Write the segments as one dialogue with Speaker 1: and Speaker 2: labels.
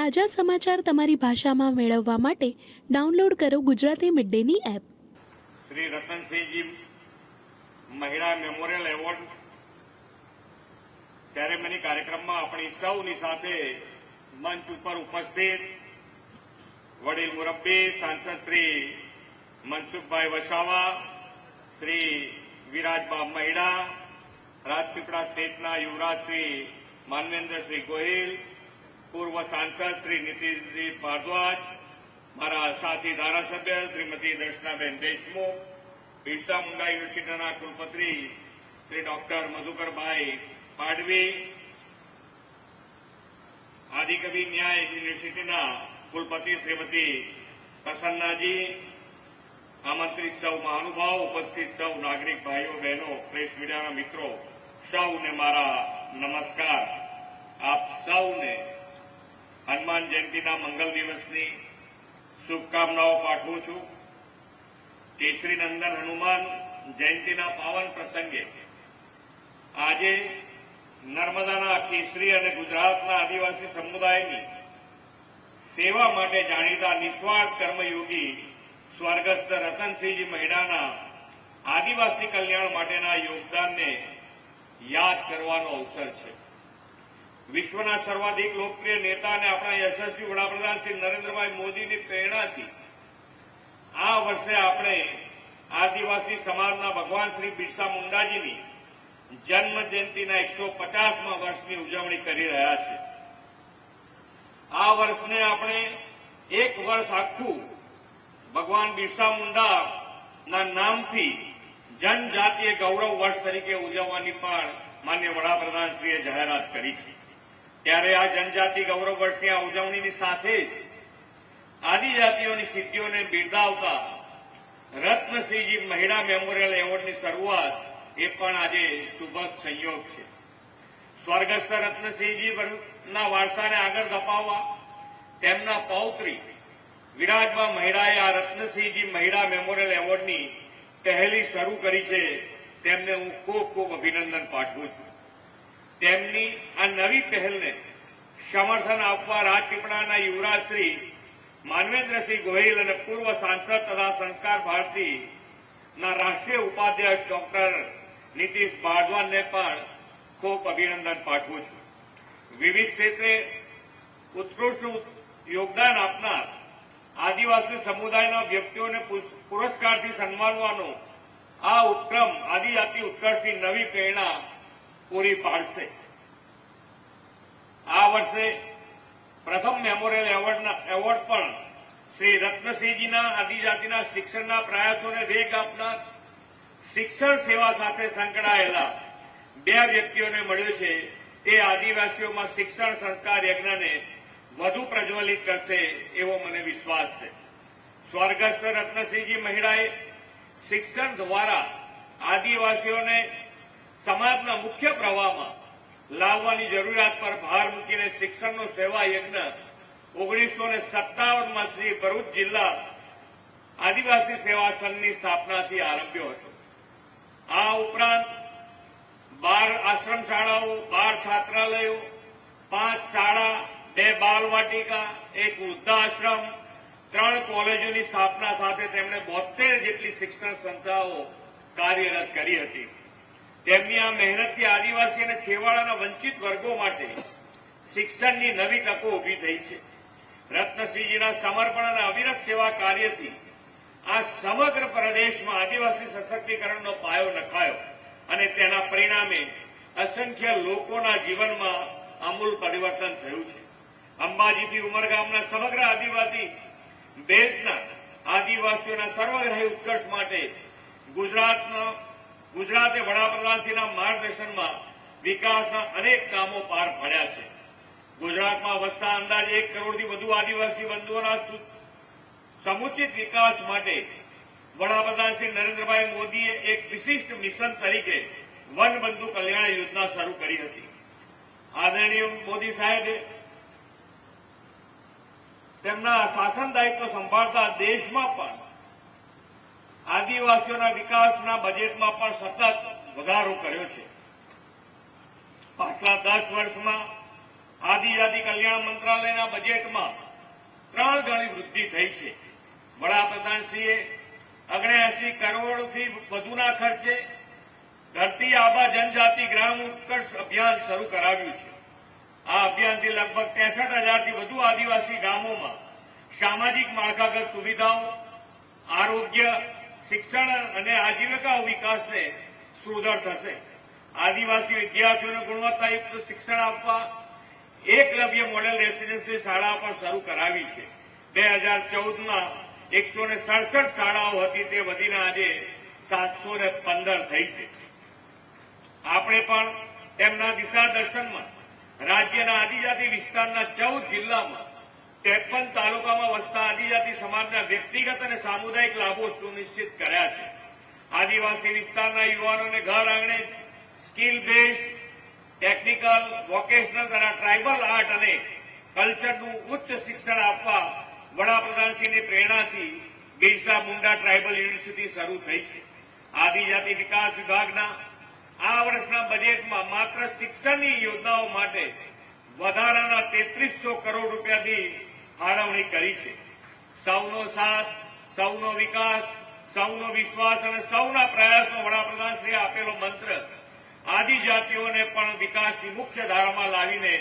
Speaker 1: તાજા સમાચાર તમારી ભાષામાં મેળવવા માટે ડાઉનલોડ કરો ગુજરાતી મિડ ડેની એપ.
Speaker 2: શ્રી રતનસિંહજી મહિલા મેમોરિયલ એવોર્ડ સેરેમની કાર્યક્રમમાં આપણી સૌની સાથે મંચ ઉપર ઉપસ્થિત વડીલ મુરબ્બી, સાંસદ શ્રી મનસુખભાઈ વસાવા, શ્રી વિરાજબા મહિડા, રાજપીપળા સ્ટેટના યુવરાજ શ્રી માનવેન્દ્રસિંહ ગોહિલ પૂર્વ સાંસદ શ્રી નીતિશજી ભારદ્વાજ, મારા સાથી ધારાસભ્ય શ્રીમતી દર્શનાબેન દેશમુખ બિરસા મુંડા યુનિવર્સિટીના કુલપતિ શ્રી ડોક્ટર મધુકરભાઈ પાડવી, આદિકવિ ન્યાય યુનિવર્સિટીના કુલપતિ શ્રીમતી પ્રસન્નાજી, આમંત્રિત સૌ મહાનુભાવ, ઉપસ્થિત સૌ નાગરિક ભાઈઓ, બહેનો, પ્રેસ મીડિયાના મિત્રો, સૌને મારા નમસ્કાર. આપ સૌને હનુમાન જયંતિના મંગલ દિવસની શુભકામનાઓ પાઠવું છું. કેસરીનંદન હનુમાન જયંતિના પાવન પ્રસંગે આજે નર્મદાના કેસરી અને ગુજરાતના આદિવાસી સમુદાયની સેવા માટે જાણીતા નિસ્વાર્થ કર્મયોગી સ્વર્ગસ્થ રતનસિંહજી મહેડાના આદિવાસી કલ્યાણ માટેના યોગદાનને યાદ કરવાનો અવસર છે. વિશ્વના સર્વાધિક લોકપ્રિય નેતા અને આપણા યશસ્વી વડાપ્રધાન શ્રી નરેન્દ્રભાઈ મોદીની પ્રેરણાથી આ વર્ષે આપણે આદિવાસી સમાજના ભગવાન શ્રી બિરસા મુંડાજીની જન્મ એકસો પચાસમાં વર્ષની ઉજવણી કરી રહ્યા છે. આ વર્ષને આપણે એક વર્ષ આખું ભગવાન બિરસા મુંડાના નામથી જનજાતીય ગૌરવ વર્ષ તરીકે ઉજવવાની પણ માન્ય વડાપ્રધાનશ્રીએ જાહેરાત કરી છે. ત્યારે આ જનજાતિ ગૌરવ વર્ષની આ ઉજવણીની સાથે જ આદિજાતિઓની સિદ્ધિઓને બિરદાવતા રત્નસિંહજી મહિલા મેમોરિયલ એવોર્ડની શરૂઆત એ પણ આજે સુભગ સંયોગ છે. સ્વર્ગસ્થ રત્નસિંહજી ના વારસાને આગળ ધપાવવા તેમના પૌત્રી વિરાજમાં મહિલાએ આ રત્નસિંહજી મહિલા મેમોરિયલ એવોર્ડની પહેલી શરૂ કરી છે. તેમને હું ખૂબ ખૂબ અભિનંદન પાઠવું છું. તેમની આ નવી પહેલને સમર્થન આપવા રાજપીપળાના યુવરાજશ્રી માનવેન્દ્રસિંહ ગોહિલ અને પૂર્વ સાંસદ તથા સંસ્કાર ભારતીના રાષ્ટ્રીય ઉપાધ્યક્ષ ડોક્ટર નીતિશ ભારદ્વાજને પણ ખૂબ અભિનંદન પાઠવું છું. વિવિધ ક્ષેત્રે ઉત્કૃષ્ટ યોગદાન આપનાર આદિવાસી સમુદાયના વ્યક્તિઓને પુરસ્કારથી સન્માનવાનો આ ઉપક્રમ આદિજાતિ ઉત્કર્ષની નવી પ્રેરણા પૂરી પાડશે. આ વર્ષે પ્રથમ મેમોરિયલ એવોર્ડ પણ શ્રી રત્નસિંહજીના આદિજાતિના શિક્ષણના પ્રયાસોને વેગ આપનાર શિક્ષણ સેવા સાથે સંકળાયેલા બે વ્યક્તિઓને મળ્યો છે. તે આદિવાસીઓમાં શિક્ષણ સંસ્કાર યજ્ઞને વધુ પ્રજ્વલિત કરશે એવો મને વિશ્વાસ છે. સ્વર્ગસ્થ રત્નસિંહજી મહિડાએ શિક્ષણ દ્વારા આદિવાસીઓને સમાજના મુખ્ય પ્રવાહમાં લાવવાની જરૂરિયાત પર ભાર મૂકીને શિક્ષણનો સેવા યજ્ઞ ઓગણીસો ને સત્તાવનમાં શ્રી ભરૂચ જિલ્લા આદિવાસી સેવા સંઘની સ્થાપનાથી આરંભ્યો હતો. આ ઉપરાંત બાર આશ્રમ શાળાઓ બાર છાત્રાલયો, પાંચ શાળા, બે બાલવાટિકા, એક વૃદ્ધાશ્રમ, ત્રણ કોલેજોની સ્થાપના સાથે તેમણે બોતેર જેટલી શિક્ષણ સંસ્થાઓ કાર્યરત કરી હતી. તેમની આ મહેનતથી આદિવાસી અને છેવાડાના વંચિત વર્ગો માટે શિક્ષણની નવી તકો ઊભી થઈ છે. રત્નસિંહજીના સમર્પણ અને અવિરત સેવા કાર્યથી આ સમગ્ર પ્રદેશમાં આદિવાસી સશક્તિકરણનો પાયો નખાયો અને તેના પરિણામે અસંખ્ય લોકોના જીવનમાં આમૂલ પરિવર્તન થયું છે. અંબાજીથી ઉમરગામના સમગ્ર આદિવાસી બેલ્ટના આદિવાસીઓના સર્વગ્રાહી ઉત્કર્ષ માટે ગુજરાતનો ગુજરાતે વડાપ્રધાનશ્રીના માર્ગદર્શનમાં વિકાસના અનેક કામો પાર પાડ્યા છે. ગુજરાતમાં વસતા અંદાજે એક કરોડથી વધુ આદિવાસી બંધુઓના સમુચિત વિકાસ માટે વડાપ્રધાન નરેન્દ્રભાઈ મોદીએ એક વિશિષ્ટ મિશન તરીકે વન બંધુ કલ્યાણ યોજના શરૂ કરી હતી. આદરણીય મોદી સાહેબે તેમના શાસન દાયિત્વ સંભાળતા દેશમાં પણ આદિવાસીઓના વિકાસના બજેટમાં પણ સતત વધારો કર્યો છે. પાછલા દસ વર્ષમાં આદિજાતિ કલ્યાણ મંત્રાલયના બજેટમાં ત્રણ ગણી વૃદ્ધિ થઈ છે. વડાપ્રધાનશ્રીએ ઓગણએસી કરોડથી વધુના ખર્ચે ધરતી આબા જનજાતિ ગ્રામ ઉત્કર્ષ અભિયાન શરૂ કરાવ્યું છે. આ અભિયાનથી લગભગ ત્રેસઠ હજારથી વધુ આદિવાસી ગામોમાં સામાજિક માળખાગત સુવિધાઓ, આરોગ્ય શિક્ષણ અને આજીવિકા વિકાસને સુદૃઢ થશે. આદિવાસી વિદ્યાર્થીઓને ગુણવત્તાયુક્ત શિક્ષણ આપવા એકલવ્ય મોડેલ રેસીડેન્સી શાળા પણ શરૂ કરાવી છે. બે હજાર ચૌદમાં એકસો ને સડસઠ શાળાઓ હતી તે વધીને આજે સાતસો ને પંદર થઈ છે. આપણે પણ તેમના દિશા દર્શનમાં રાજ્યના આદિજાતિ વિસ્તારના ચૌદ જિલ્લામાં ત્રેપન તાલુકામાં વસતા આદિજાતિ સમાજના વ્યક્તિગત અને સામુદાયિક લાભો સુનિશ્ચિત કર્યા છે. આદિવાસી વિસ્તારના યુવાનોને ઘર આંગણે સ્કિલ બેઝડ, ટેકનિકલ, વોકેશનલ તથા ટ્રાઇબલ આર્ટ અને કલ્ચરનું ઉચ્ચ શિક્ષણ આપવા વડાપ્રધાનશ્રીની પ્રેરણાથી બિરસા મુંડા ટ્રાઇબલ યુનિવર્સિટી શરૂ થઈ છે. આદિજાતિ વિકાસ વિભાગના આ વર્ષના બજેટમાં માત્ર શિક્ષણની યોજનાઓ માટે વધારાના તેત્રીસો કરોડ રૂપિયાની ફાળવણી કરી છે. સૌનો સાથ, સૌનો વિકાસ, સૌનો વિશ્વાસ અને સૌના પ્રયાસનો વડાપ્રધાનશ્રીએ આપેલો મંત્ર આદિજાતિઓને પણ વિકાસની મુખ્ય ધારામાં લાવીને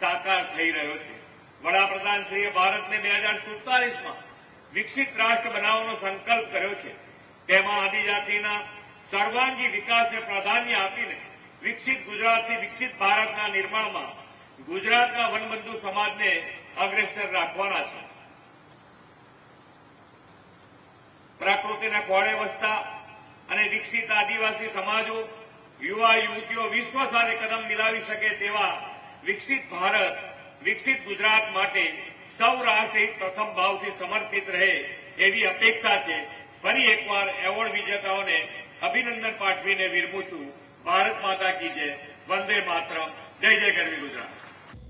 Speaker 2: સાકાર થઈ રહ્યો છે. વડાપ્રધાનશ્રીએ ભારતને બે હજાર સુડતાલીસમાં વિકસિત રાષ્ટ્ર બનાવવાનો સંકલ્પ કર્યો છે. તેમાં આદિજાતિના સર્વાંગી વિકાસને પ્રાધાન્ય આપીને વિકસિત ગુજરાતથી વિકસિત ભારતના નિર્માણમાં ગુજરાતના વનબંધુ સમાજને અગ્રેસર રાખવાના છે. પ્રકૃતિના ખોળે વસતા અને વિકસિત આદિવાસી સમાજો, યુવા યુવતીઓ વિશ્વ સાથે કદમ મિલાવી શકે તેવા વિકસિત ભારત, વિકસિત ગુજરાત માટે સૌ રાષ્ટ્રહિત પ્રથમ ભાવથી સમર્પિત રહે એવી અપેક્ષા છે. ફરી એકવાર એવોર્ડ વિજેતાઓને અભિનંદન પાઠવીને વિરમું છું. ભારત માતા કી જય. વંદે માતરમ. જય જય ગરવી ગુજરાત.